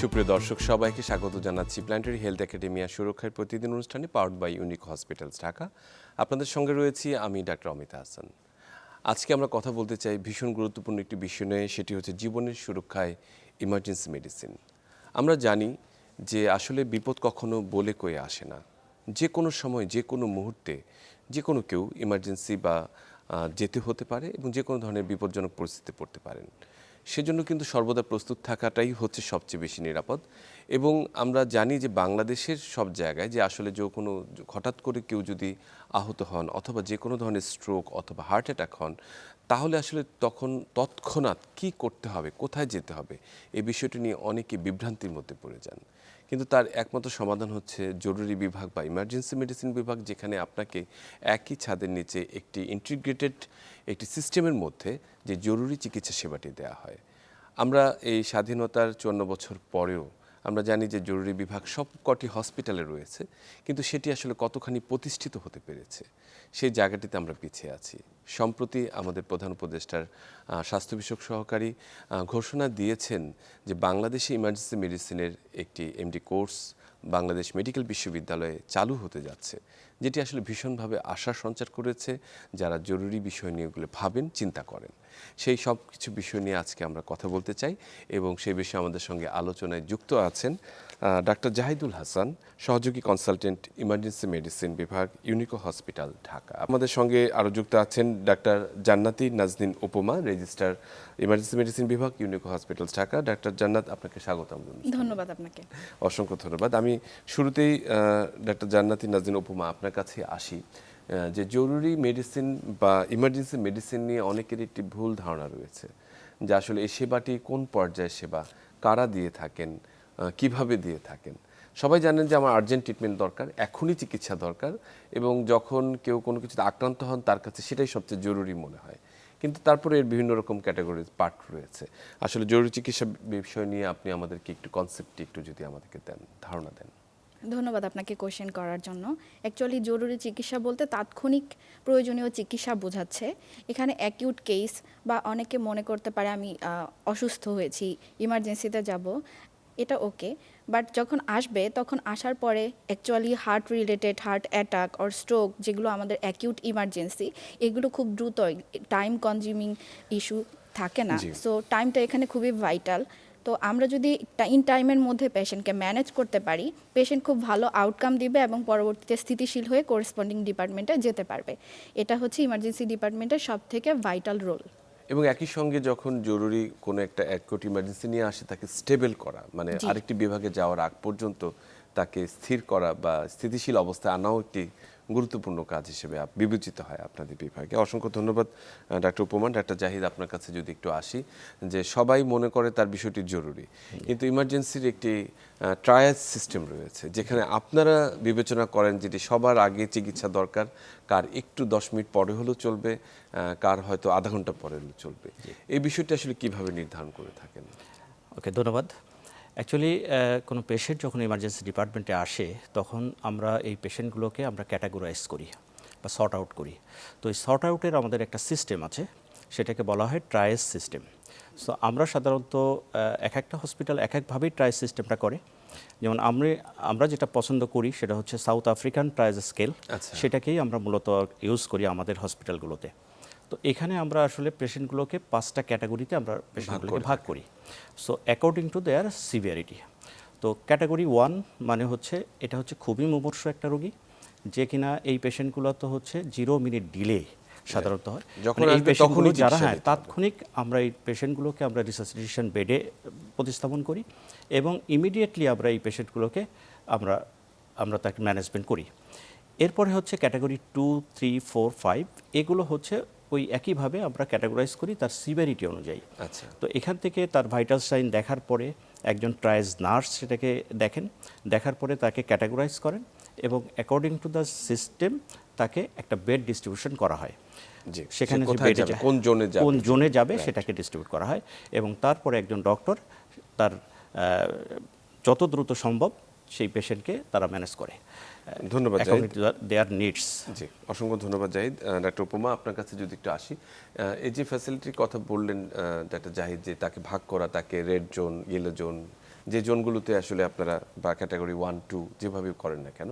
সুপ্রিয় দর্শক, সবাইকে স্বাগত জানাচ্ছি প্ল্যান্টারি হেলথ একাডেমিয়া সুরক্ষার প্রতিদিন অনুষ্ঠানে powered by Unique Hospitals Dhaka. আপনাদের সঙ্গে রয়েছি আমি ডাক্তার অমিতা হাসান। আজকে আমরা কথা বলতে চাই ভীষণ গুরুত্বপূর্ণ একটি বিষয় নিয়ে, সেটি হচ্ছে জীবনের সুরক্ষায় ইমার্জেন্সি মেডিসিন আমরা জানি যে আসলে বিপদ কখনো বলে কয়ে আসে না। যে কোনো সময়, যে কোনো মুহূর্তে, যে কোনো কেউ ইমার্জেন্সি বা যেতে হতে পারে এবং যে কোনো ধরনের বিপজ্জনক পরিস্থিতিতে পড়তে পারেন। সেজন্য কিন্তু সর্বদা প্রস্তুত থাকাটাই হচ্ছে সবচেয়ে বেশি নিরাপদ। এবং আমরা জানি যে বাংলাদেশের সব জায়গায় যে আসলে যে কোনো হঠাৎ করে কেউ যদি আহত হন অথবা যে কোনো ধরনের স্ট্রোক অথবা হার্ট অ্যাটাক হন, তাহলে আসলে তখন তৎক্ষণাৎ কি করতে হবে, কোথায় যেতে হবে এই বিষয়টি নিয়ে অনেকে বিভ্রান্তির মধ্যে পড়ে যান। কিন্তু তার একমাত্র সমাধান হচ্ছে জরুরি বিভাগ বা ইমার্জেন্সি মেডিসিন বিভাগ, যেখানে আপনাকে একই ছাদের নিচে একটি ইন্টিগ্রেটেড একটি সিস্টেমের মধ্যে যে জরুরি চিকিৎসা সেবাটি দেওয়া হয়। আমরা এই স্বাধীনতার চুয়ান্ন বছর পরেও আমরা জানি যে জরুরি বিভাগ সব কটি হসপিটালে রয়েছে, কিন্তু সেটি আসলে কতখানি প্রতিষ্ঠিত হতে পেরেছে, সেই জায়গাটিতে আমরা পিছিয়ে আছি। সম্প্রতি আমাদের প্রধান উপদেষ্টার স্বাস্থ্য বিষয়ক সহকারী ঘোষণা দিয়েছেন যে বাংলাদেশে ইমার্জেন্সি মেডিসিনের একটি এমডি কোর্স বাংলাদেশ মেডিকেল বিশ্ববিদ্যালয়ে চালু হতে যাচ্ছে, যেটি আসলে ভীষণভাবে আশা সঞ্চার করেছে। যারা জরুরি বিষয় নিয়ে এগুলো ভাবেন, চিন্তা করেন। সেই সব কিছু বিষয় নিয়ে আজকে আমরা কথা বলতে চাই এবং সেই বিষয়ে আমাদের সঙ্গে আলোচনায় যুক্ত আছেন ডাক্তার জাহিদুল হাসান সহযোগী কনসালটেন্ট ইমার্জেন্সি মেডিসিন বিভাগ ইউনিকো হসপিটাল ঢাকা। আমাদের সঙ্গে আরও যুক্ত আছেন doctor Jannati Naznin Upoma registrar emergency medicine বিভাগ Unico hospital Dhaka. Doctor Jannat আপনাকে স্বাগতম ধন্যবাদ আপনাকে। অসংখ্য ধন্যবাদ। আমি শুরুতেই ডাক্তার জান্নাতি নাজিন উপমা আপনার কাছে আসি। যে জরুরি মেডিসিন বা ইমার্জেন্সি মেডিসিন নিয়ে অনেকের একটি ভুল ধারণা রয়েছে যে আসলে এই সেবাটি কোন পর্যায়ের সেবা কারা দিয়ে থাকেন কীভাবে দিয়ে থাকেন? সবাই জানেন যে আমার আর্জেন্ট ট্রিটমেন্ট দরকার, এখনই চিকিৎসা দরকার এবং যখন কেউ কোনো কিছুতে আক্রান্ত হন, তার কাছে সেটাই সবচেয়ে জরুরি মনে হয়। কিন্তু তারপরে এর বিভিন্ন রকম ক্যাটাগরি পার্ট রয়েছে। আসলে জরুরি চিকিৎসা বিষয় নিয়ে আপনি আমাদেরকে একটু কনসেপ্টটি একটু যদি আমাদেরকে দেন, ধারণা দেন। ধন্যবাদ আপনাকে কোশ্চেন করার জন্য। অ্যাকচুয়ালি জরুরি চিকিৎসা বলতে তাৎক্ষণিক প্রয়োজনীয় চিকিৎসা বোঝাচ্ছে। এখানে অ্যাকিউট কেস বা অনেকে মনে করতে পারে আমি অসুস্থ হয়েছি ইমার্জেন্সিতে যাব। এটা ওকে বাট যখন আসবে তখন আসার পরে actually heart related heart attack or stroke যেগুলো আমাদের অ্যাকিউট ইমার্জেন্সি এগুলো খুব দ্রুত টাইম কনজিউমিং ইস্যু থাকে না। সো টাইমটা এখানে খুবই ভাইটাল তো আমরা যদি ইন টাইমের মধ্যে পেশেন্টকে ম্যানেজ করতে পারি পেশেন্ট খুব ভালো আউটকাম দিবে এবং পরবর্তীতে স্থিতিশীল হয়ে করেসপন্ডিং ডিপার্টমেন্টে যেতে পারবে। এটা হচ্ছে ইমার্জেন্সি ডিপার্টমেন্টের সব থেকে ভাইটাল রোল এবং একই সঙ্গে যখন জরুরি কোনো একটা অ্যাকুট ইমার্জেন্সি নিয়ে আসে তাকে স্টেবল করা মানে। আরেকটি বিভাগে যাওয়ার আগ পর্যন্ত তাকে স্থির করা বা স্থিতিশীল অবস্থায় আনাও একটি গুরুত্বপূর্ণ কাজ হিসেবে বিবেচিত হয় আপনাদের বিভাগে। অসংখ্য ধন্যবাদ ডাক্তার উপমা ডাক্তার জাহিদ আপনার কাছে যদি একটু আসি যে সবাই মনে করে তার বিষয়টি জরুরি। কিন্তু ইমার্জেন্সির একটি ট্রায়াল সিস্টেম রয়েছে যেখানে আপনারা বিবেচনা করেন যেটি সবার আগে চিকিৎসা দরকার কার একটু দশ মিনিট পরে হলেও চলবে কার হয়তো আধা ঘণ্টা পরে হলেও চলবে। এই বিষয়টি আসলে কীভাবে নির্ধারণ করে থাকেন? ওকে ধন্যবাদ। অ্যাকচুয়ালি কোনো পেশেন্ট যখন ইমার্জেন্সি ডিপার্টমেন্টে আসে তখন আমরা এই পেশেন্টগুলোকে আমরা ক্যাটাগোরাইজ করি বা সর্ট আউট করি। তো এই সর্ট আউটের আমাদের একটা সিস্টেম আছে সেটাকে বলা হয় ট্রায়েস সিস্টেম সো আমরা সাধারণত এক একটা হসপিটাল এক একভাবেই ট্রায়েস সিস্টেমটা করে। যেমন আমরা আমরা যেটা পছন্দ করি সেটা হচ্ছে সাউথ আফ্রিকান ট্রায়েস স্কেল। সেটাকেই আমরা মূলত ইউজ করি আমাদের হসপিটালগুলোতে তো এখানে আমরা আসলে পেশেন্টগুলোকে পাঁচটা ক্যাটাগরিতে আমরা পেশেন্টগুলোকে ভাগ করি। So according to their severity তো ক্যাটাগরি ওয়ান মানে হচ্ছে এটা হচ্ছে খুবই মুমর্ষ একটা রোগী যে কিনা এই পেশেন্টগুলো তো হচ্ছে জিরো মিনিট ডিলে সাধারণত হয়। যখন মানে এই পেশেন্টগুলো যারা হ্যাঁ তাৎক্ষণিক আমরা এই পেশেন্টগুলোকে আমরা রিসাসিটেশন বেডে প্রতিস্থাপন করি এবং ইমিডিয়েটলি আমরা এই পেশেন্টগুলোকে আমরা আমরা তাকে ম্যানেজমেন্ট করি। এরপরে হচ্ছে category two three four five এগুলো হচ্ছে ওই একইভাবে আমরা ক্যাটাগরাইজ করি তার সিভিয়ারিটি অনুযায়ী। আচ্ছা। তো এখান থেকে তার ভাইটাল সাইন দেখার পরে একজন ট্রায়াস নার্স সেটাকে দেখেন দেখার পরে তাকে ক্যাটাগরাইজ করেন এবং অ্যাকর্ডিং টু দ্য সিস্টেম তাকে একটা বেড ডিস্ট্রিবিউশন করা হয়। সেখানে কোন জোনে যাবে? কোন জোনে যাবে সেটাকে ডিস্ট্রিবিউট করা হয় এবং তারপরে একজন ডক্টর তার যত দ্রুত সম্ভব সেই পেশেন্টকে তারা ম্যানেজ করে। ধন্যবাদ দেয়ার নিডস। জি অসংখ্য ধন্যবাদ জাহিদ। ডাক্তার উপমা আপনার কাছে যদি একটু আসি। এই যে ফ্যাসিলিটির কথা বললেন ডাক্তার জাহিদ যে তাকে ভাগ করা তাকে রেড জোন ইয়েলো জোন যে জোনগুলোতে আসলে আপনারা বা ক্যাটাগরি ওয়ান টু যেভাবে করেন না কেন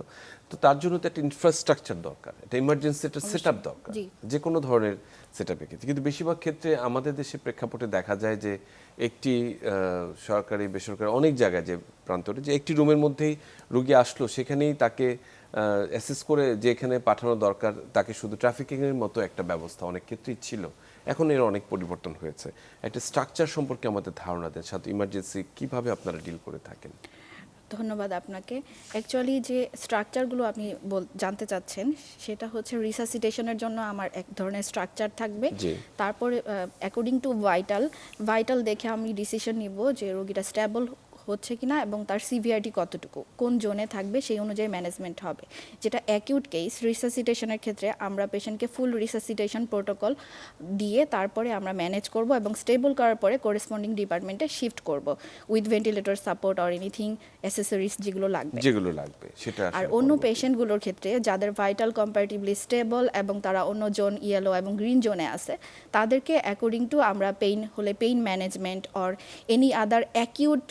তো তার জন্য তো একটা ইনফ্রাস্ট্রাকচার দরকার একটা ইমার্জেন্সি একটা সেট দরকার। জি। যে কোনো ধরনের সেট আপের ক্ষেত্রে। কিন্তু বেশিরভাগ ক্ষেত্রে আমাদের দেশে প্রেক্ষাপটে দেখা যায় যে একটি সরকারি বেসরকারি অনেক জায়গায় যে প্রান্তরে যে একটি রুমের মধ্যেই রুগী আসলো সেখানেই তাকে অ্যাসেস করে যেখানে পাঠানো দরকার তাকে শুধু ট্রাফিকিংয়ের মতো একটা ব্যবস্থা অনেক ক্ষেত্রেই ছিল। এখন এর অনেক পরিবর্তন হয়েছে। একটা স্ট্রাকচার সম্পর্কে আমাদের ধারণা দেন। সাথে ইমার্জেন্সি কীভাবে আপনারা ডিল করে থাকেন? ধন্যবাদ আপনাকে। অ্যাকচুয়ালি যে স্ট্রাকচারগুলো আপনি বল- জানতে চাচ্ছেন সেটা হচ্ছে রিসাসিটেশনের জন্য আমার এক ধরনের স্ট্রাকচার থাকবে। তারপরে অ্যাকর্ডিং টু ভাইটাল ভাইটাল দেখে আমি ডিসিশন নিব যে রোগীটা স্টেবল হচ্ছে কিনা এবং তার সিভিয়ারিটি কতটুকু কোন জোনে থাকবে সেই অনুযায়ী ম্যানেজমেন্ট হবে। যেটা অ্যাকিউট কেস রিসাসিটেশনের ক্ষেত্রে আমরা পেশেন্টকে ফুল রিসাসিটেশন প্রোটোকল দিয়ে তারপরে আমরা ম্যানেজ করব এবং স্টেবল করার পরে করেসপন্ডিং ডিপার্টমেন্টে শিফট করব with ventilator support or anything accessories যেগুলো লাগবে। যেগুলো লাগবে সেটা আর অন্য পেশেন্টগুলোর ক্ষেত্রে যাদের ভাইটাল কম্পারেটিভলি স্টেবল এবং তারা অন্য জোন ইয়েলো এবং গ্রিন জোনে আছে তাদেরকে অ্যাকর্ডিং টু আমরা পেইন হলে pain management or any other acute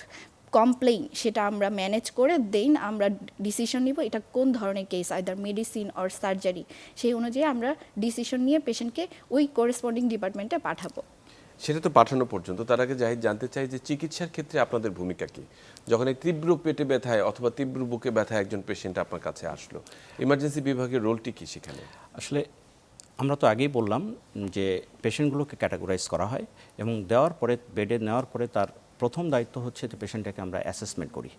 complain সেটা আমরা ম্যানেজ করে দেন আমরা ডিসিশন নিব এটা কোন ধরনের case either medicine or surgery সেই অনুযায়ী আমরা ডিসিশন নিয়ে পেশেন্টকে ওই করেসপন্ডিং ডিপার্টমেন্টে পাঠাবো। সেটা তো পাঠানো পর্যন্ত। তার আগে যাই জানতে চাই যে চিকিৎসার ক্ষেত্রে আপনাদের ভূমিকা কি? যখন এই তীব্র পেটে ব্যথায় অথবা তীব্র বুকে ব্যথায় একজন পেশেন্ট আপনার কাছে আসলো ইমার্জেন্সি বিভাগের রোলটি কি সেখানে? আসলে আমরা তো আগেই বললাম যে পেশেন্টগুলোকে ক্যাটাগরাইজ করা হয় এবং দেওয়ার পরে বেডে নেওয়ার পরে তার প্রথম দায়িত্ব হচ্ছে যে পেশেন্টটাকে আমরা অ্যাসেসমেন্ট করি।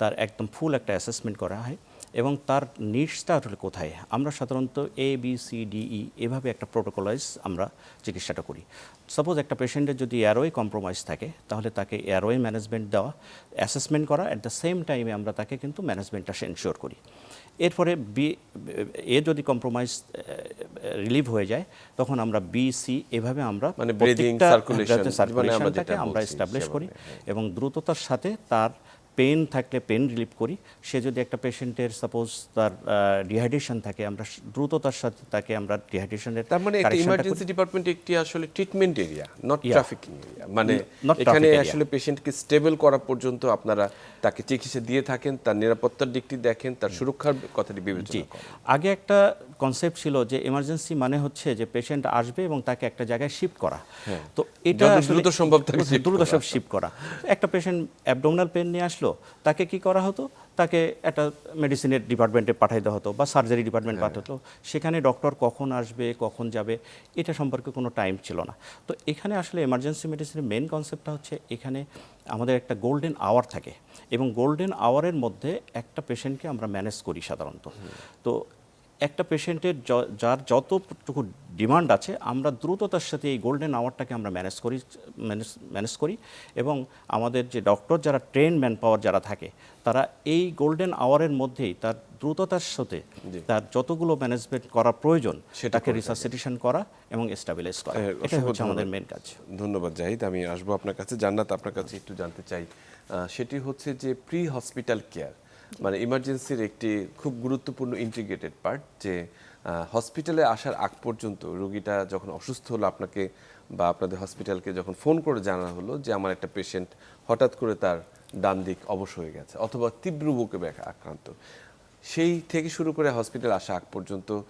তার একদম ফুল একটা অ্যাসেসমেন্ট করা হয় এবং তার নিডসটা আসলে কোথায়? আমরা সাধারণত A B C D E এভাবে একটা প্রোটোকলাইজ আমরা চিকিৎসাটা করি। সাপোজ একটা পেশেন্টের যদি এয়ারওয়ে কম্প্রোমাইজ থাকে, তাহলে তাকে এয়ারওয়ে ম্যানেজমেন্ট দেওয়া অ্যাসেসমেন্ট করা অ্যাট দ্য সেম টাইমে আমরা তাকে কিন্তু ম্যানেজমেন্টটা এনশিওর করি। এরপরে বি এ যদি কম্প্রোমাইজ রিলিভ হয়ে যায় তখন আমরা বি সি এভাবে আমরা মানে মানে আমরা এস্টাবলিশ করি হ্যাঁ। এবং দ্রুততার সাথে তার পেন থাকলে পেন রিলিভ করি। সে যদি একটা পেশেন্টের সাপোজ তার ডিহাইড্রেশন থাকে আমরা দ্রুততার সাথে তাকে আমরা ডিহাইড্রেশনের তার মানে একটা ইমার্জেন্সি ডিপার্টমেন্ট একটি আসলে treatment area not trafficking area মানে এখানে. আসলে পেশেন্টকে স্টেবল করা পর্যন্ত আপনারা তাকে চিকিৎসা দিয়ে থাকেন তার নিরাপত্তার দিকটি দেখেন তার সুরক্ষার কথাটি বিবেচনা করেন। আগে একটা কনসেপ্ট ছিল যে এমার্জেন্সি মানে হচ্ছে যে পেশেন্ট আসবে এবং তাকে একটা জায়গায় শিফট করা। তো এটা দ্রুত সম্ভব দ্রুত সব শিফট করা। একটা পেশেন্ট অ্যাবডোমিনাল পেন নিয়ে আসলো তাকে কি করা হতো? তাকে একটা মেডিসিনের ডিপার্টমেন্টে পাঠাই দেওয়া হতো বা সার্জারি ডিপার্টমেন্ট পাঠাতো। সেখানে ডক্টর কখন আসবে কখন যাবে এটা সম্পর্কে কোনো টাইম ছিল না। তো এখানে আসলে এমার্জেন্সি মেডিসিনের মেন কনসেপ্টটা হচ্ছে এখানে আমাদের একটা গোল্ডেন আওয়ার থাকে এবং গোল্ডেন আওয়ারের মধ্যে একটা পেশেন্টকে আমরা ম্যানেজ করি সাধারণত। তো একটা পেশেন্টের য- যার যতটুকু ডিমান্ড আছে আমরা দ্রুততার সাথে এই গোল্ডেন আওয়ারটাকে আমরা ম্যানেজ করি ম্যানেজ ম্যানেজ করি এবং আমাদের যে ডক্টর যারা ট্রেন ম্যান পাওয়ার যারা থাকে তারা এই গোল্ডেন আওয়ারের মধ্যেই তার দ্রুততার সাথে তার যতগুলো ম্যানেজমেন্ট করা প্রয়োজন সেটাকে করে। রিসাসিটেশন করা এবং স্টাবিলাইজ করা। হ্যাঁ, এটা হচ্ছে আমাদের মেন কাজ। ধন্যবাদ জাহিদ। আমি আসব আপনার কাছে। জান্নাত আপনার কাছে একটু জানতে চাই। সেটি হচ্ছে যে প্রি হসপিটাল কেয়ার মানে ইমার্জেন্সির একটি খুব গুরুত্বপূর্ণ ইন্টিগ্রেটেড পার্ট যে হসপিটালে আসার আগ পর্যন্ত রুগীটা যখন অসুস্থ হলো আপনাকে বা আপনাদের হসপিটালকে যখন ফোন করে জানা হলো যে, আমার একটা পেশেন্ট হঠাৎ করে তার ডান দিক অবশ হয়ে গেছে অথবা তীব্র বুকে ব্যাখ্যা আক্রান্ত। সেই থেকে শুরু করে হসপিটাল আসা আগ পর্যন্ত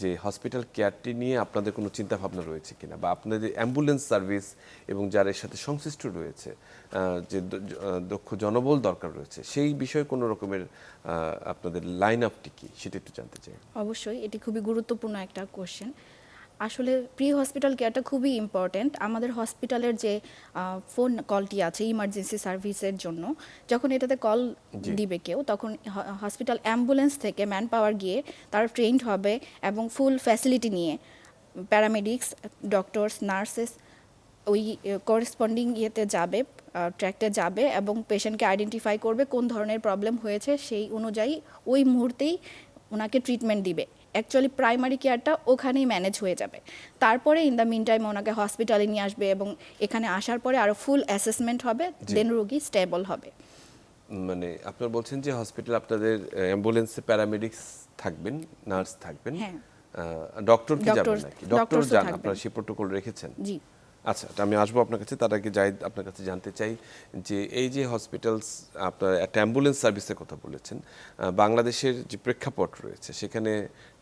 যে হসপিটাল কেয়ারটি নিয়ে আপনাদের কোনো চিন্তা ভাবনা রয়েছে কিনা? বা আপনাদের অ্যাম্বুলেন্স সার্ভিস এবং যারা এর সাথে সংশ্লিষ্ট রয়েছে যে দক্ষ জনবল দরকার রয়েছে, সেই বিষয়ে কোনো রকমের আপনাদের লাইন আপটি কি? সেটা একটু জানতে চাই। অবশ্যই, এটি খুবই গুরুত্বপূর্ণ একটা কোশ্চেন আসলে প্রি হসপিটাল কেয়ারটা খুবই ইম্পর্ট্যান্ট আমাদের হসপিটালের যে ফোন কলটি আছে ইমার্জেন্সি সার্ভিসের জন্য যখন এটাতে কল দিবে কেউ তখন হসপিটাল অ্যাম্বুলেন্স থেকে ম্যান পাওয়ার গিয়ে তারা ট্রেন্ড হবে এবং ফুল ফ্যাসিলিটি নিয়ে প্যারামেডিক্স ডক্টরস নার্সেস ওই করেসপন্ডিং ইয়েতে যাবে ট্র্যাকটে যাবে এবং পেশেন্টকে আইডেন্টিফাই করবে কোন ধরনের প্রবলেম হয়েছে সেই অনুযায়ী ওই মুহূর্তেই ওনাকে ট্রিটমেন্ট দিবে। অ্যাকচুয়ালি প্রাইমারি কেয়ারটা ওখানেই ম্যানেজ হয়ে যাবে। তারপরে ইন দ্য মিন টাইম ওনাকে হসপিটালে নিয়ে আসবে এবং এখানে আসার পরে আরও ফুল অ্যাসেসমেন্ট হবে দেন রোগী স্টেবল হবে। মানে আপনারা বলছেন যে হসপিটাল আপনাদের অ্যাম্বুলেন্সে প্যারামেডিক্স থাকবেন নার্স থাকবেন। হ্যাঁ। ডক্টর কি যাবেন নাকি? ডক্টর যান আপনারা সেই প্রোটোকল রেখেছেন। জি। আচ্ছা আমি আসব আপনার কাছে। তার আগে যাই আপনার কাছে জানতে চাই যে এই যে হসপিটালস আপনার একটা অ্যাম্বুলেন্স সার্ভিসের কথা বলেছেন বাংলাদেশের যে প্রেক্ষাপট রয়েছে, সেখানে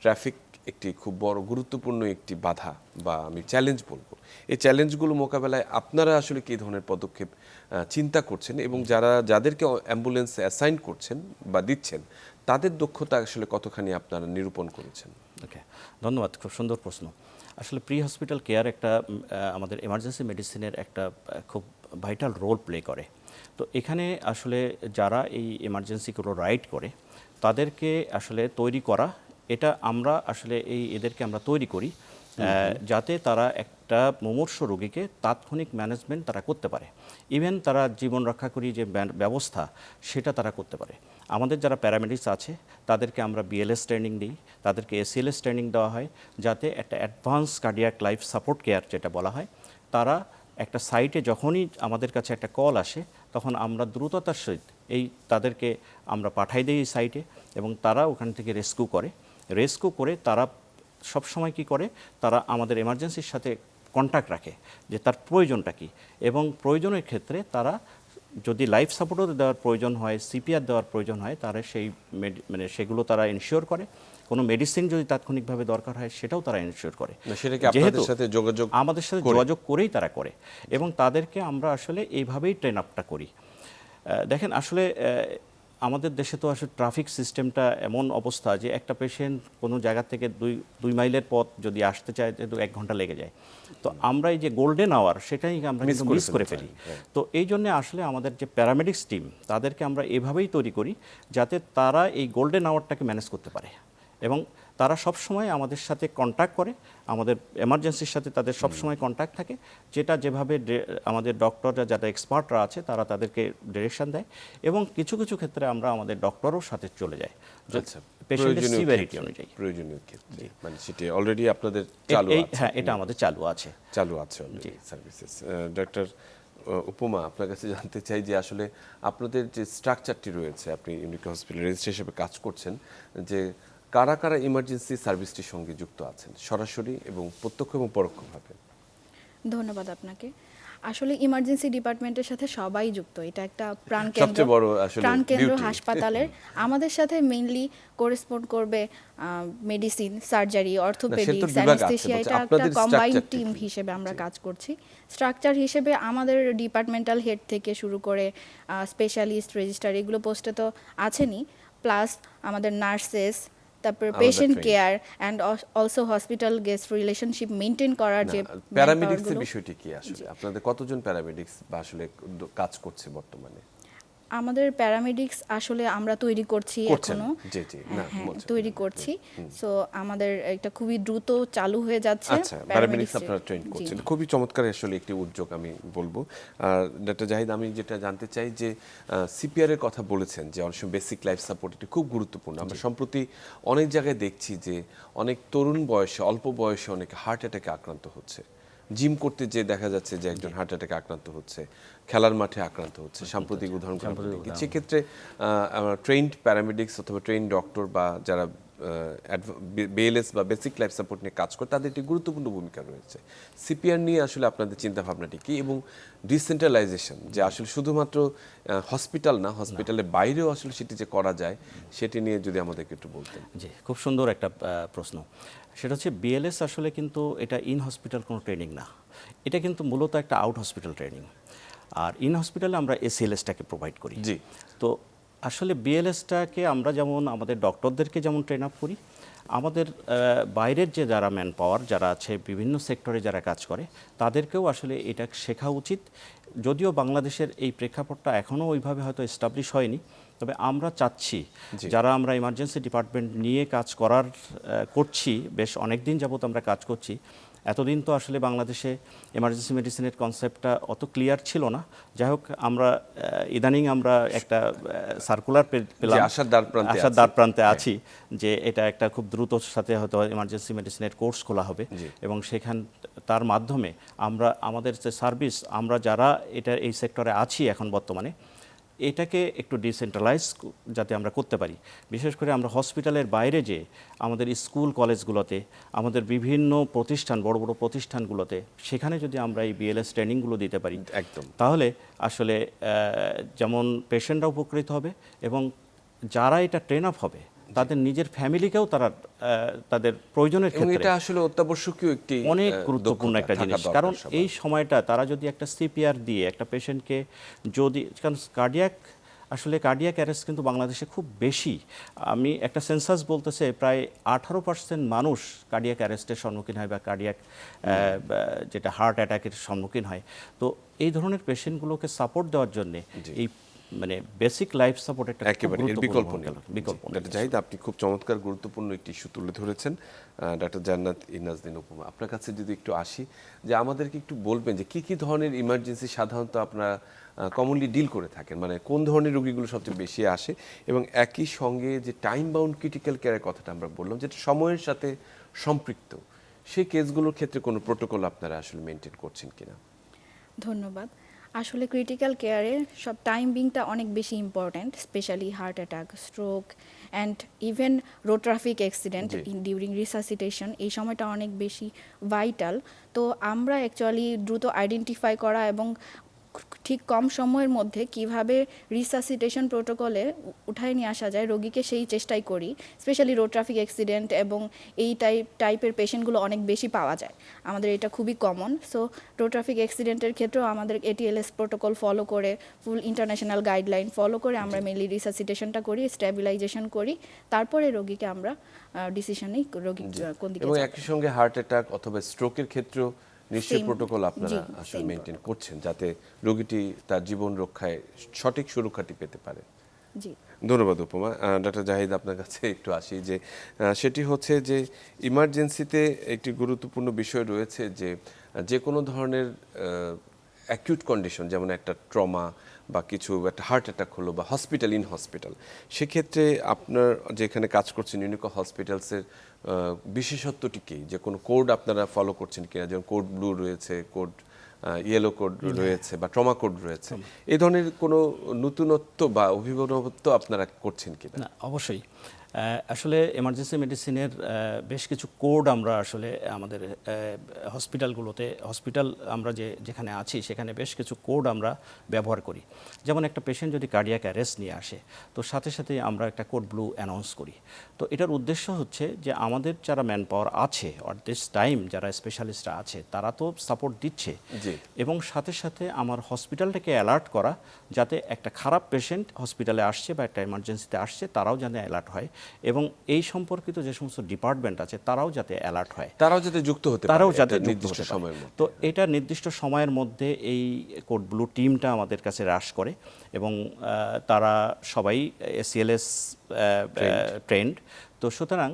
ট্রাফিক একটি খুব বড় গুরুত্বপূর্ণ একটি বাধা বা আমি চ্যালেঞ্জ বলব। এই চ্যালেঞ্জগুলো মোকাবেলায় আপনারা আসলে কী ধরনের পদক্ষেপ চিন্তা করছেন এবং যারা, যাদেরকে অ্যাম্বুলেন্স অ্যাসাইন করছেন বা দিচ্ছেন, তাদের দক্ষতা আসলে কতখানি আপনারা নিরূপণ করেছেন? ওকে ধন্যবাদ। খুব সুন্দর প্রশ্ন। আসলে প্রি হসপিটাল কেয়ার একটা আমাদের এমার্জেন্সি মেডিসিনের একটা খুব ভাইটাল রোল প্লে করে। তো এখানে আসলে যারা এই এমার্জেন্সিগুলো রাইড করে তাদেরকে আসলে তৈরি করা এটা আমরা আসলে এই এদেরকে আমরা তৈরি করি যাতে তারা একটা মুমূর্ষ রোগীকে তাৎক্ষণিক ম্যানেজমেন্ট তারা করতে পারে। ইভেন তারা জীবন রক্ষাকরী যে ব্যান- ব্যবস্থা সেটা তারা করতে পারে। আমাদের যারা প্যারামেডিক্স আছে, তাদেরকে আমরা বিএলএস ট্রেনিং দিই, তাদেরকে এসিএলএস ট্রেনিং দেওয়া হয়, যাতে একটা advance cardiac life support care যেটা বলা হয়, তারা একটা সাইটে যখনই আমাদের কাছে একটা কল আসে, তখন আমরা দ্রুততার সহিত এই তাদেরকে আমরা পাঠাই দিই এই সাইটে এবং তারা ওখান থেকে রেস্কিউ করে। রেস্কিউ করে তারা সব সময় কি করে, তারা আমাদের এমার্জেন্সির সাথে কন্ট্যাক্ট রাখে যে তার প্রয়োজনটা কি এবং প্রয়োজনের ক্ষেত্রে তারা যদি লাইফ সাপোর্টও দেওয়ার প্রয়োজন হয় সিপিআর দেওয়ার প্রয়োজন হয় তারা সেই মেডি- মানে সেগুলো তারা ইনশিওর করে। কোনো মেডিসিন যদি তাৎক্ষণিকভাবে দরকার হয় সেটাও তারা ইনশিওর করে। যেহেতু সাথে যোগাযোগ আমাদের সাথে যোগাযোগ করেই তারা করে। এবং তাদেরকে আমরা আসলে এইভাবেই ট্রেন আপটা করি। দেখেন আসলে আমাদের দেশে তো আসলে ট্রাফিক সিস্টেমটা এমন অবস্থা যে একটা পেশেন্ট কোনো জায়গা থেকে দুই দুই মাইলের পথ যদি আসতে চায় তো এক ঘণ্টা লেগে যায়। তো আমরা এই যে গোল্ডেন আওয়ার সেটাই আমরা মিস করে ফেলি। তো এই জন্য আসলে আমাদের যে প্যারামেডিক্স টিম তাদেরকে আমরা এভাবেই তৈরি করি যাতে তারা এই গোল্ডেন আওয়ারটাকে ম্যানেজ করতে পারে। এবং তারা সব সময় আমাদের সাথে কন্ট্যাক্ট করে আমাদের এমার্জেন্সির সাথে তাদের সব সময় কন্ট্যাক্ট থাকে। যেটা যেভাবে আমাদের ডক্টররা যারা এক্সপার্টরা আছে তারা তাদেরকে ডিরেকশন দেয় এবং কিছু কিছু ক্ষেত্রে আমরা আমাদের ডক্টরও সাথে চলে যাই। আচ্ছা পেশেন্টের প্রয়োজনীয় সিভিয়ারিটি অনুযায়ী। প্রয়োজনীয় ক্ষেত্রে মানে সেটি অলরেডি আপনাদের চালু আছে। হ্যাঁ এটা আমাদের চালু আছে। চালু আছে অলরেডি সার্ভিসেস ডক্টর উপমা আপনার কাছে জানতে চাই যে আসলে আপনাদের যে স্ট্রাকচারটি রয়েছে আপনি ইউনিক হসপিটাল রেজিস্ট্রি হিসেবে কাজ করছেন যে কারা কারা ইমার্জেন্সি সার্ভিসটির সঙ্গে যুক্ত আছেন? সরাসরি এবং প্রত্যক্ষ এবং পরোক্ষভাবে। ধন্যবাদ আপনাকে। আসলে ইমার্জেন্সি ডিপার্টমেন্টের সাথে সবাই যুক্ত। এটা একটা প্রাণকেন্দ্র সবচেয়ে বড় আসলে প্রাণকেন্দ্র হাসপাতালের। আমাদের সাথে মেইনলি করেসপন্ড করবে মেডিসিন সার্জারি অর্থোপেডিক্স বিভাগ অ্যানেস্থেসিয়া এটা একটা কম্বাইন্ড টিম হিসেবে আমরা কাজ করছি। স্ট্রাকচার হিসেবে আমাদের ডিপার্টমেন্টাল হেড থেকে শুরু করে স্পেশালিস্ট রেজিস্টার এগুলো পোস্টে তো আছেনই। প্লাস আমাদের নার্সেস তারপর patient care and also hospital guest relationship maintain করার যে প্যারামেডিক্সের manpower বিষয়টি কি আসলে? আপনাদের কতজন প্যারামেডিক্স বা আসলে কাজ করছে বর্তমানে? আমাদের প্যারামেডিক্স আসলে আমরা তৈরি করছি এখনও। জি, জি, না, হ্যাঁ তৈরি করছি। সো আমাদের এটা খুবই দ্রুত চালু হয়ে যাচ্ছে আচ্ছা প্যারামেডিক্স আপনারা ট্রেন করছেন। খুবই চমৎকার আসলে একটি উদ্যোগ আমি বলব। আর ডক্টর জাহিদ আমি যেটা জানতে চাই যে সিপিআর এর কথা বলেছেন যে অনেক সময় বেসিক লাইফ সাপোর্ট এটি খুব গুরুত্বপূর্ণ। আমরা সম্প্রতি অনেক জায়গায় দেখছি যে অনেক তরুণ বয়সে অল্প বয়সে অনেক হার্ট অ্যাটাকে আক্রান্ত হচ্ছে। জিম করতে যে দেখা যাচ্ছে যে একজন হার্ট অ্যাটাকে আক্রান্ত হচ্ছে খেলার মাঠে আক্রান্ত হচ্ছে সাম্প্রতিক উদাহরণ। সেক্ষেত্রে ট্রেন্ড প্যারামেডিক্স অথবা ট্রেন ডক্টর বা যারা বিএলএস বা বেসিক লাইফ সাপোর্ট নিয়ে কাজ করে তাদের একটি গুরুত্বপূর্ণ ভূমিকা রয়েছে। সিপিআর নিয়ে আসলে আপনাদের চিন্তা ভাবনাটি কি? এবং ডিসেন্ট্রালাইজেশন যে আসলে শুধুমাত্র হসপিটাল না হসপিটালের বাইরেও আসলে সেটি যে করা যায় সেটি নিয়ে যদি আমাদেরকে একটু বলতেন। জি খুব সুন্দর একটা প্রশ্ন। সেটা হচ্ছে বিএলএস আসলে কিন্তু এটা ইন হসপিটাল কোনো ট্রেনিং না। এটা কিন্তু মূলত একটা আউট হসপিটাল ট্রেনিং আর ইন হসপিটালে আমরা এসিএলএসটাকে প্রোভাইড করি। জি। তো আসলে বিএলএসটাকে আমরা যেমন আমাদের ডক্টরদেরকে যেমন ট্রেন আপ করি, আমাদের বাইরের যে যারা ম্যান পাওয়ার যারা আছে বিভিন্ন সেক্টরে যারা কাজ করে, তাদেরকেও আসলে এটা শেখা উচিত। যদিও বাংলাদেশের এই প্রেক্ষাপটটা এখনও ওইভাবে হয়তো এস্টাবলিশ হয়নি তবে আমরা চাচ্ছি যারা আমরা ইমার্জেন্সি ডিপার্টমেন্ট নিয়ে কাজ করার করছি বেশ অনেক দিন যাবত আমরা কাজ করছি এতদিন তো আসলে বাংলাদেশে এমার্জেন্সি মেডিসিনের কনসেপ্টটা অত ক্লিয়ার ছিল না। যাই হোক আমরা ইদানিং আমরা একটা সার্কুলার পেলাম। আশার দ্বার প্রান্তে আশার। দ্বার প্রান্তে আছি যে এটা একটা খুব দ্রুত সাথে হয়তো এমার্জেন্সি মেডিসিনের কোর্স খোলা হবে এবং সেখান তার মাধ্যমে আমরা আমাদের যে সার্ভিস আমরা যারা এটা এই সেক্টরে আছি এখন বর্তমানে এটাকে একটু ডিসেন্ট্রালাইজ যাতে আমরা করতে পারি। বিশেষ করে আমরা হসপিটালের বাইরে যে আমাদের স্কুল কলেজগুলোতে আমাদের বিভিন্ন প্রতিষ্ঠান বড় বড় প্রতিষ্ঠানগুলোতে সেখানে যদি আমরা এই বিএলএস ট্রেনিংগুলো দিতে পারি একদম। তাহলে আসলে যেমন পেশেন্টরা উপকৃত হবে এবং যারা এটা ট্রেন আপ হবে তাদের নিজের ফ্যামিলিকেও তারা তাদের প্রয়োজনের ক্ষেত্রে এটা আসলে অত্যাবশ্যকীয় একটি অনেক গুরুত্বপূর্ণ একটা জিনিস। কারণ এই সময়টা তারা যদি একটা সিপিআর দিয়ে একটা পেশেন্টকে যদি কারণ কার্ডিয়াক আসলে কার্ডিয়াক অ্যারেস্ট কিন্তু বাংলাদেশে খুব বেশি। আমি একটা সেন্সাস বলতেছে প্রায় আঠারো পার্সেন্ট মানুষ কার্ডিয়াক অ্যারেস্টের সম্মুখীন হয় বা কার্ডিয়াক যেটা হার্ট অ্যাটাকের সম্মুখীন হয়। তো এই ধরনের পেশেন্টগুলোকে সাপোর্ট দেওয়ার জন্য এই মানে বেসিক লাইফ সাপোর্ট একটা একেবারে এর বিকল্প নেই। বিকল্প। ডাক্তার জাহিদ আপনি খুব চমৎকার গুরুত্বপূর্ণ একটি ইস্যু তুলে ধরেছেন ডাক্তার জান্নাত ইনাজদিন উপমা। আপনার কাছে যদি একটু আসি যে আমাদেরকে একটু বলবেন যে কি কি ধরনের ইমার্জেন্সি সাধারণত আপনারা কমনলি ডিল করে থাকেন? মানে কোন ধরনের রোগীগুলো সবচেয়ে বেশি আসে? এবং একই সঙ্গে যে টাইম বাউন্ড ক্রিটিক্যাল কেয়ারের কথাটা আমরা বললাম যেটা সময়ের সাথে সম্পৃক্ত সেই কেসগুলোর ক্ষেত্রে কোনো প্রোটোকল আপনারা আসলে মেনটেন করছেন কিনা? ধন্যবাদ। আসলে ক্রিটিক্যাল কেয়ারে সব টাইমিংটা অনেক বেশি important specially heart attack stroke and even road traffic accident. During resuscitation এই সময়টা অনেক বেশি ভাইটাল তো আমরা অ্যাকচুয়ালি দ্রুত আইডেন্টিফাই করা এবং ঠিক কম সময়ের মধ্যে কীভাবে রিসাসিটেশন প্রোটোকলে উঠায় নিয়ে আসা যায় রোগীকে সেই চেষ্টাই করি। স্পেশালি রোড ট্রাফিক অ্যাক্সিডেন্ট এবং এই টাইপ টাইপের পেশেন্টগুলো অনেক বেশি পাওয়া যায়। আমাদের এটা খুবই কমন সো রোড ট্রাফিক অ্যাক্সিডেন্টের ক্ষেত্রেও আমাদের এটিএলএস প্রোটোকল ফলো করে ফুল ইন্টারন্যাশনাল গাইডলাইন ফলো করে আমরা মেনলি রিসাসিটেশনটা করি স্ট্যাবিলাইজেশন করি। তারপরে রোগীকে আমরা ডিসিশনেই রোগী কোন দিকে এবং একই সঙ্গে হার্ট অ্যাটাক অথবা স্ট্রোকের ক্ষেত্রেও Same, প্রোটোকল আপনারা আসলে মেনটেন করছেন যাতে রোগীটি তার জীবন রক্ষায় সঠিক সুরক্ষাটি পেতে পারে। জি। ধন্যবাদ উপমা। ডাক্তার জাহিদ আপনার কাছে একটু আসি যে সেটি হচ্ছে যে ইমার্জেন্সিতে একটি গুরুত্বপূর্ণ বিষয় রয়েছে যে যে কোনো ধরনের অ্যাকিউট কন্ডিশন যেমন একটা ট্রমা বা কিছু একটা হার্ট অ্যাটাক হলো বা হসপিটাল ইন হসপিটাল সেক্ষেত্রে আপনার যেখানে কাজ করছেন ইউনিকো হসপিটালসের বিশেষত্বটি কি? যে কোনো কোড আপনারা ফলো করছেন কিনা? যেমন কোড ব্লু রয়েছে কোড ইয়েলো কোড রয়েছে বা ট্রমা কোড রয়েছে। এই ধরনের কোনো নতুনত্ব বা অভিনবত্ব আপনারা করছেন কিনা? না অবশ্যই। আসলে এমার্জেন্সি মেডিসিনের বেশ কিছু কোড আমরা আসলে আমাদের হসপিটালগুলোতে হসপিটাল আমরা যে যেখানে আছি সেখানে বেশ কিছু কোড আমরা ব্যবহার করি। যেমন একটা পেশেন্ট যদি কার্ডিয়াক অ্যারেস্ট নিয়ে আসে তো সাথে সাথে আমরা একটা কোড ব্লু অ্যানাউন্স করি। তো এটার উদ্দেশ্য হচ্ছে যে আমাদের যারা ম্যান পাওয়ার আছে অর দিস টাইম যারা স্পেশালিস্টরা আছে তারা তো সাপোর্ট দিচ্ছে। এবং সাথে সাথে আমার হসপিটালটাকে অ্যালার্ট করা যাতে একটা খারাপ পেশেন্ট হসপিটালে আসছে বা একটা এমার্জেন্সিতে আসছে তারাও যেন অ্যালার্ট হয়। এবং এই সম্পর্কিত যে সমস্ত ডিপার্টমেন্ট আছে তারাও যাতে অ্যালার্ট হয়। তারাও যাতে যুক্ত হতে তারাও যাতে নির্দিষ্ট সময়ের মধ্যে। তো এটা নির্দিষ্ট সময়ের মধ্যে এই কোড ব্লু টিমটা আমাদের কাছে হ্রাস করে এবং তারা সবাই এসিএলএস ট্রেন্ড তো সুতরাং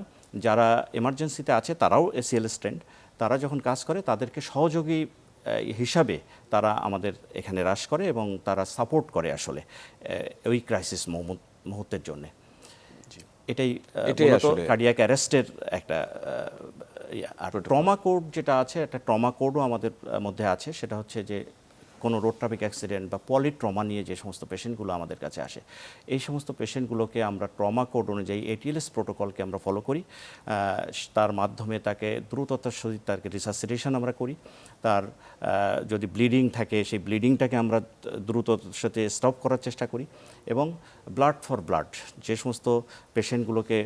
যারা এমার্জেন্সিতে আছে তারাও এসিএলএস ট্রেন্ড তারা যখন কাজ করে তাদেরকে সহযোগী হিসাবে তারা আমাদের এখানে হ্রাস করে এবং তারা সাপোর্ট করে আসলে ওই ক্রাইসিস মুহূর্তের জন্য। এটাই কার্ডিয়াক অ্যারেস্টের একটা আর ট্রমা কোড যেটা আছে একটা ট্রমা কোডও আমাদের মধ্যে আছে। সেটা হচ্ছে যে কোনো রোড ট্রাফিক অ্যাক্সিডেন্ট বা পলি ট্রমা নিয়ে যে সমস্ত পেশেন্টগুলো আমাদের কাছে আসে এই সমস্ত পেশেন্টগুলোকে আমরা ট্রমা কোড অনুযায়ী এটিএলএস প্রোটোকলকে আমরা ফলো করি। তার মাধ্যমে তাকে দ্রুততার সহিত তাকে রিসাসিটেশন আমরা করি। তার যদি ব্লিডিং থাকে সেই ব্লিডিংটাকে আমরা দ্রুততার সাথে স্টপ করার চেষ্টা করি এবং ব্লাড ফর ব্লাড যে সমস্ত পেশেন্টগুলোকে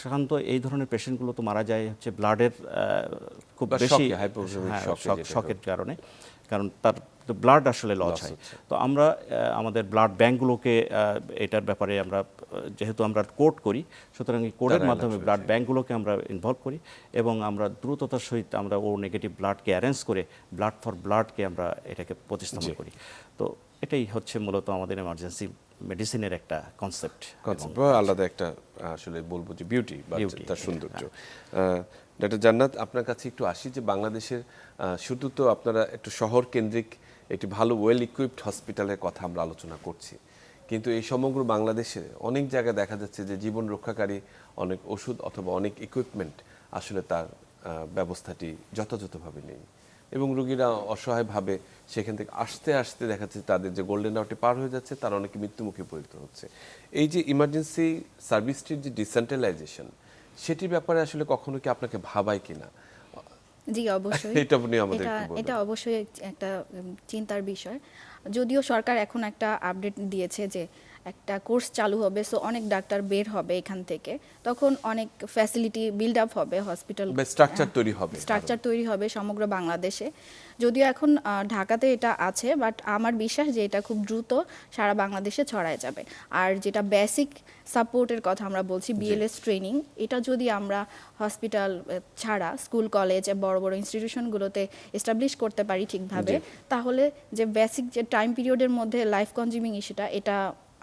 সাধারণত এই ধরনের পেশেন্টগুলো তো মারা যায় হচ্ছে ব্লাডের খুব বেশি শকে, hypovolemic হ্যাঁ, শকের কারণে। কারণ তার ব্লাড আসলে লস হয়। তো আমরা আমাদের ব্লাড ব্যাঙ্কগুলোকে এটার ব্যাপারে আমরা যেহেতু আমরা কোড করি সুতরাং এই কোডের মাধ্যমে ব্লাড ব্যাঙ্কগুলোকে আমরা ইনভলভ করি এবং আমরা দ্রুততার সহিত আমরা ও নেগেটিভ ব্লাডকে অ্যারেঞ্জ করে ব্লাড ফর ব্লাডকে আমরা এটাকে প্রতিস্থাপন করি। তো এটাই হচ্ছে মূলত আমাদের এমার্জেন্সি মেডিসিনের একটা কনসেপ্ট কনসেপ্ট আলাদা একটা আসলে বলব যে বিউটি বা তার হ্যাঁ, সৌন্দর্য ডাক্তার জান্নাত আপনার কাছে একটু আসি যে বাংলাদেশের শুধু তো আপনারা একটু শহর কেন্দ্রিক একটি ভালো ওয়েল ইকুইপড হসপিটালের কথা আমরা আলোচনা করছি। কিন্তু এই সমগ্র বাংলাদেশে অনেক জায়গায় দেখা যাচ্ছে যে জীবন রক্ষাকারী অনেক ওষুধ অথবা অনেক ইকুইপমেন্ট আসলে তার ব্যবস্থাটি যথাযথভাবে নেই। এবং রোগীরা অসহায়ভাবে সেখান থেকে আসতে আসতে দেখা যাচ্ছে তাদের যে গোল্ডেন আওয়ারটি পার হয়ে যাচ্ছে, তারা অনেকে মৃত্যুমুখে পরিণত হচ্ছে। এই যে ইমার্জেন্সি সার্ভিসটির যে ডিসেন্ট্রালাইজেশন সেটির ব্যাপারে আসলে কখনো কি আপনাকে ভাবায় কিনা? জি অবশ্যই। এটা আমাদের এটা অবশ্যই একটা চিন্তার বিষয়। যদিও সরকার এখন একটা আপডেট দিয়েছে যে একটা কোর্স চালু হবে সো অনেক ডাক্তার বের হবে এখান থেকে। তখন অনেক ফ্যাসিলিটি বিল্ড আপ হবে হসপিটাল structure তৈরি হবে স্ট্রাকচার তৈরি হবে সমগ্র বাংলাদেশে। যদিও এখন ঢাকাতে এটা আছে বাট আমার বিশ্বাস যে এটা খুব দ্রুত সারা বাংলাদেশে ছড়ায় যাবে। আর যেটা বেসিক সাপোর্টের কথা আমরা বলছি বিএলএস ট্রেনিং এটা যদি আমরা হসপিটাল ছাড়া স্কুল কলেজ বড় বড় ইনস্টিটিউশনগুলোতে এস্টাবলিশ করতে পারি ঠিকভাবে তাহলে যে বেসিক যে টাইম পিরিয়ডের মধ্যে লাইফ কনজিউমিং ইস্যুটা এটা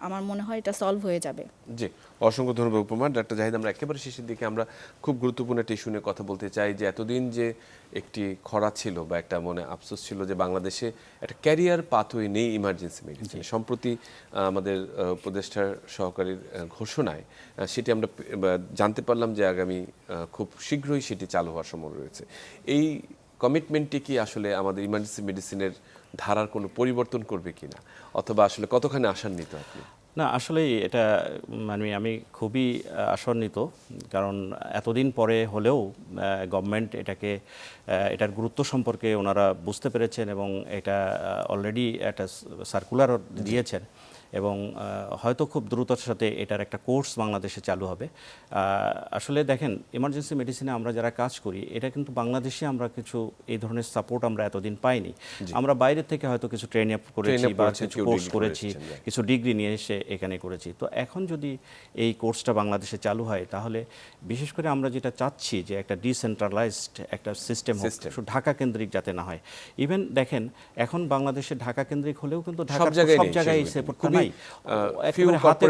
আমার মনে হয় এটা সলভ হয়ে যাবে। জি অসংখ্য ধন্যবাদ উপমা। ডাক্তার জাহিদ আমরা একেবারে শেষের দিকে আমরা খুব গুরুত্বপূর্ণ একটা ইস্যু নিয়ে কথা বলতে চাই যে এতদিন যে একটি খরা ছিল বা একটা মনে আফসোস ছিল যে বাংলাদেশে একটা ক্যারিয়ার পাথওয়ে নেই ইমার্জেন্সি মেডিসিন সম্প্রতি আমাদের উপদেষ্টার সহকারীর ঘোষণায় সেটি আমরা জানতে পারলাম যে আগামী খুব শীঘ্রই সেটি চালু হওয়ার সম্ভাবনা রয়েছে। এই কমিটমেন্টটি কি আসলে আমাদের ইমার্জেন্সি মেডিসিনের ধারার কোনো পরিবর্তন করবে কি না অথবা আসলে কতখানি আশান্বিত আপনি? না আসলে এটা মানে আমি খুবই আশান্বিত। কারণ এতদিন পরে হলেও গভর্নমেন্ট এটাকে এটার গুরুত্ব সম্পর্কে ওনারা বুঝতে পেরেছেন এবং এটা অলরেডি একটা সার্কুলার দিয়েছেন। এবং হয়তো খুব দ্রুততার সাথে এটার একটা কোর্স বাংলাদেশে চালু হবে। আসলে দেখেন ইমার্জেন্সি মেডিসিনে আমরা যারা কাজ করি এটা কিন্তু বাংলাদেশে আমরা কিছু এই ধরনের সাপোর্ট আমরা এতদিন পাইনি। আমরা বাইরে থেকে হয়তো কিছু ট্রেন আপ করেছি বা কিছু কোর্স করেছি কিছু ডিগ্রি নিয়ে এসে এখানে করেছি। তো এখন যদি এই কোর্সটা বাংলাদেশে চালু হয় তাহলে বিশেষ করে আমরা যেটা চাচ্ছি যে একটা ডিসেন্ট্রালাইজড একটা সিস্টেম হোক ঢাকা কেন্দ্রিক যাতে না হয়। ইভেন দেখেন এখন বাংলাদেশে ঢাকা কেন্দ্রিক হলেও কিন্তু ঢাকা সব জায়গায় একেবারে হাতে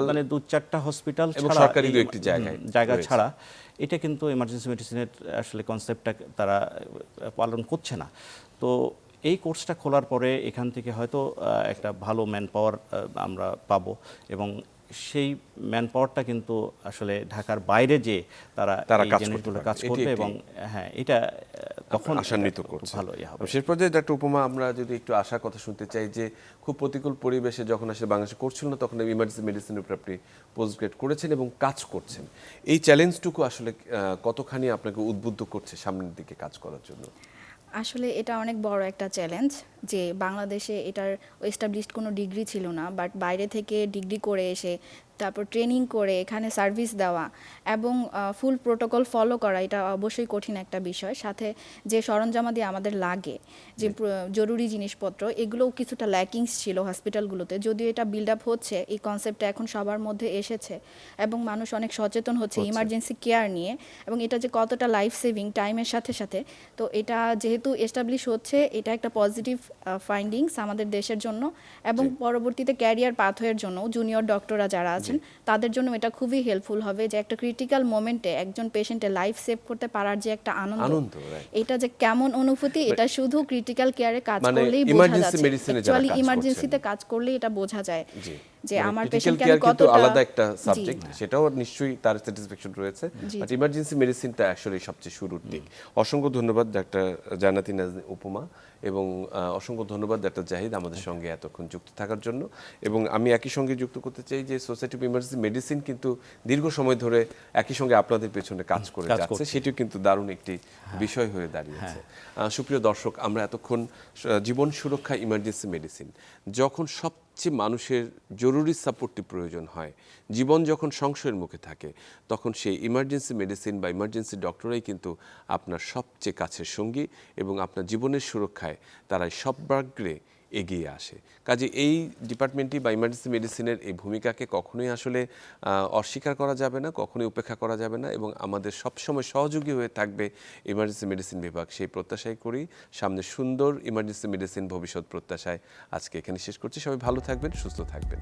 মানে দু চারটা হসপিটাল ছাড়া সরকারি এই- দু-একটি জায়গায় জায়গা ছাড়া। এটা কিন্তু এমার্জেন্সি মেডিসিনের আসলে কনসেপ্টটা তারা পালন করছে না। তো এই কোর্সটা খোলার পরে এখান থেকে হয়তো একটা ভালো ম্যান পাওয়ার আমরা পাবো। এবং সেই ম্যান পাওয়ারটা কিন্তু আসলে ঢাকার বাইরে যে তারা তারা এই কাজ জিনিসগুলো কাজ করবে এবং হ্যাঁ এটা তখন আশান্বিত করছে। ভালো ইয়ে হবে শেষ পর্যায়ে ডাক্তার উপমা আমরা যদি একটু আশার কথা শুনতে চাই যে খুব প্রতিকূল পরিবেশে যখন আসলে বাংলাদেশে করছিল না তখন ইমার্জেন্সি মেডিসিনের উপর আপনি পোস্ট গ্রেড করেছেন এবং কাজ করছেন। এই চ্যালেঞ্জটুকু আসলে কতখানি আপনাকে উদ্বুদ্ধ করছে সামনের দিকে কাজ করার জন্য? আসলে এটা অনেক বড় একটা চ্যালেঞ্জ যে বাংলাদেশে এটার এস্টাবলিশড কোনো ডিগ্রি ছিল না বাট বাইরে থেকে ডিগ্রি করে এসে তারপর ট্রেনিং করে এখানে সার্ভিস দেওয়া এবং ফুল প্রোটোকল ফলো করা এটা অবশ্যই কঠিন একটা বিষয়। সাথে যে সরঞ্জামাদি আমাদের লাগে যে জরুরি জিনিসপত্র এগুলোও কিছুটা ল্যাকিংস ছিল হসপিটালগুলোতে যদিও এটা বিল্ড আপ হচ্ছে এই কনসেপ্টটা এখন সবার মধ্যে এসেছে এবং মানুষ অনেক সচেতন হচ্ছে। ইমার্জেন্সি কেয়ার নিয়ে এবং এটা যে কতটা লাইফ সেভিং টাইমের সাথে সাথে তো এটা যেহেতু এস্টাবলিশ হচ্ছে এটা একটা পজিটিভ ফাইন্ডিংস আমাদের দেশের জন্য এবং পরবর্তীতে ক্যারিয়ার পাথওয়ের জন্য জুনিয়র ডক্টররা যারা আছেন তাদের জন্য এটা খুবই হেল্পফুল হবে যে একটা ক্রিটিক্যাল মোমেন্টে একজন পেশেন্টের লাইফ সেভ করতে পারার যে একটা আনন্দ এটা যে কেমন অনুভূতি এটা শুধু ক্রিটিক্যাল কেয়ারে কাজ মানে করলেই বোঝা যায় যাচ্ছে। ইমার্জেন্সিতে কাজ করলেই এটা বোঝা যায়। যে মানে আমার আমি কিন্তু কতটা আলাদা একটা সাবজেক্ট সেটাও নিশ্চয়ই তার স্যাটিসফ্যাকশন রয়েছে। বাট ইমার্জেন্সি মেডিসিনটা অ্যাকচুয়ালি সবচেয়ে শুরুর দিক। অসংখ্য ধন্যবাদ ডাক্তার জান্নাতি উপমা এবং অসংখ্য ধন্যবাদ ডাক্তার জাহিদ আমাদের সঙ্গে এতক্ষণ যুক্ত থাকার জন্য। এবং আমি একই সঙ্গে যুক্ত করতে চাই যে সোসাইটি অফ ইমার্জেন্সি মেডিসিন কিন্তু দীর্ঘ সময় ধরে একই সঙ্গে আপনাদের পেছনে কাজ করে যাচ্ছে। সেটিও কিন্তু দারুণ একটি বিষয় হয়ে দাঁড়িয়েছে। আহ, সুপ্রিয় দর্শক আমরা এতক্ষণ জীবন সুরক্ষা ইমার্জেন্সি মেডিসিন যখন সবচেয়ে মানুষের জরুরি সাপোর্টটি প্রয়োজন হয়। জীবন যখন সংশয়ের মুখে থাকে, তখন সেই ইমার্জেন্সি মেডিসিন বা ইমার্জেন্সি ডক্টরাই কিন্তু আপনার সবচেয়ে কাছের সঙ্গী এবং আপনার জীবনের সুরক্ষায় তারাই সর্বাগ্রে এগিয়ে আসে। কাজে এই ডিপার্টমেন্টটি বা ইমার্জেন্সি মেডিসিনের এই ভূমিকাকে কখনোই আসলে অস্বীকার করা যাবে না, কখনোই উপেক্ষা করা যাবে না এবং আমাদের সবসময় সহযোগী হয়ে থাকবে ইমার্জেন্সি মেডিসিন বিভাগ। সেই প্রত্যাশাই করি। সামনে সুন্দর ইমার্জেন্সি মেডিসিন ভবিষ্যৎ প্রত্যাশায় আজকে এখানে শেষ করছি। সবাই ভালো থাকবেন, সুস্থ থাকবেন।